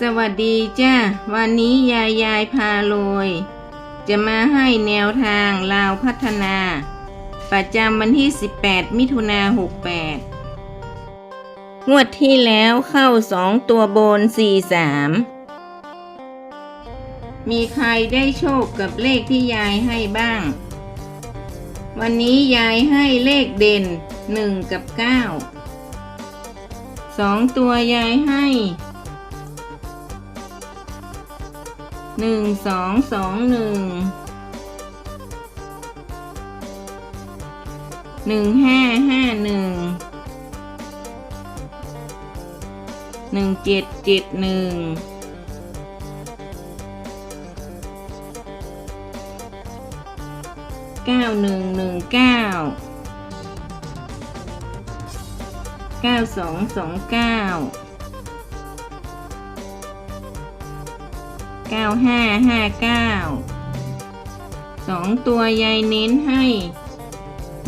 สวัสดีจ้าวันนี้ยายยายพาโรยจะมาให้แนวทางลาวพัฒนา ประจำวันที่ 18 มิถุนา68 งวดที่แล้วเข้าสองตัวบน 43 มีใครได้โชคกับเลขที่ยายให้บ้าง วันนี้ยายให้เลขเด่น 1 กับ9สองตัวยายให้ หนึ่งสองสองหนึ่งหนึ่งห้าห้าหนึ่งหนึ่งเจ็ดเจ็ดหนึ่งเก้าหนึ่งหนึ่งเก้าเก้าสองสองเก้า 9559 2 ตัวยายเน้นให้ 1221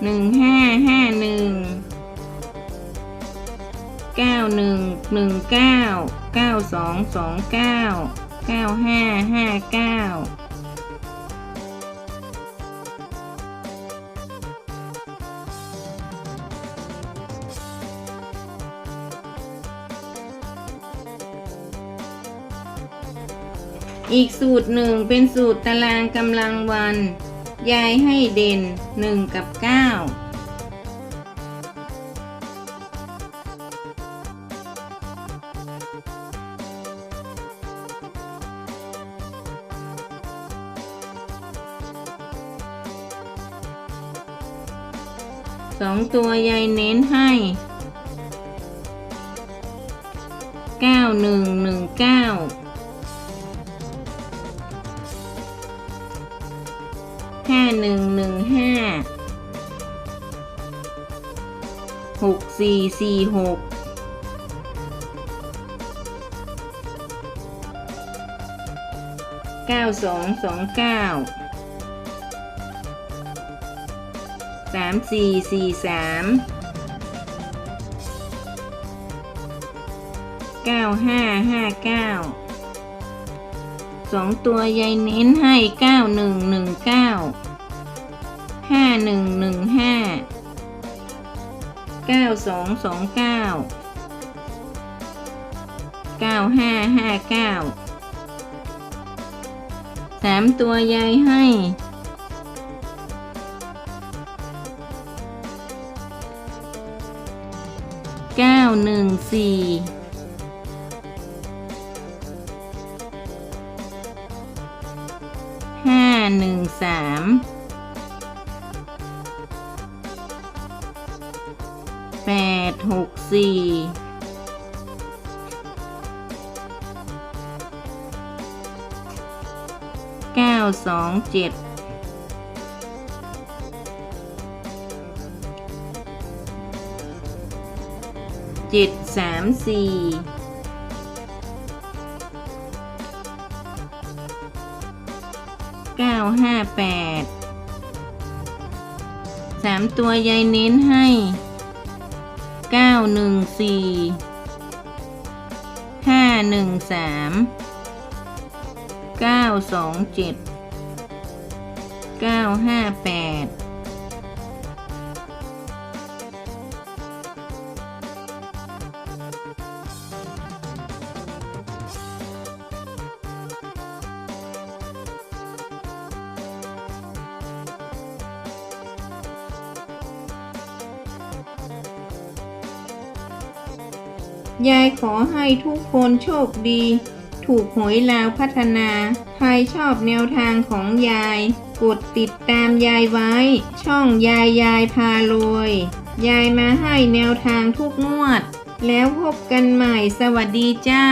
1551 9119 9229 9559 อีกสูตรหนึ่งเป็นสูตรตารางกำลังวัน ยายให้เด่น 1 กับ 9 สองตัวยายเน้นให้ 9119 ห้าหนึ่งหนึ่งห้าหกสี่สี่หกเก้าสองสองเก้าสามสี่สี่สามเก้าห้าห้าเก้า สองตัวยายเน้นให้เก้าหนึ่งหนึ่งเก้าห้าหนึ่งหนึ่งห้าเก้าสองสองเก้าเก้าห้าห้าเก้าสามตัวยายให้เก้าหนึ่งสี่ หนึ่งสามแปดหกสี่เก้าสองเจ็ดเจ็ดสามสี่ ห้าแปดสามตัวยายเน้นให้เก้าหนึ่งสี่ห้าหนึ่งสามเก้าสองเจ็ดเก้าห้าแปด ยายขอให้ทุกคนโชคดี ถูกหวยลาวพัฒนา ใครชอบแนวทางของยาย กดติดตามยายไว้ ช่องยายยายพารวย ยายมาให้แนวทางทุกงวด แล้วพบกันใหม่สวัสดีจ้า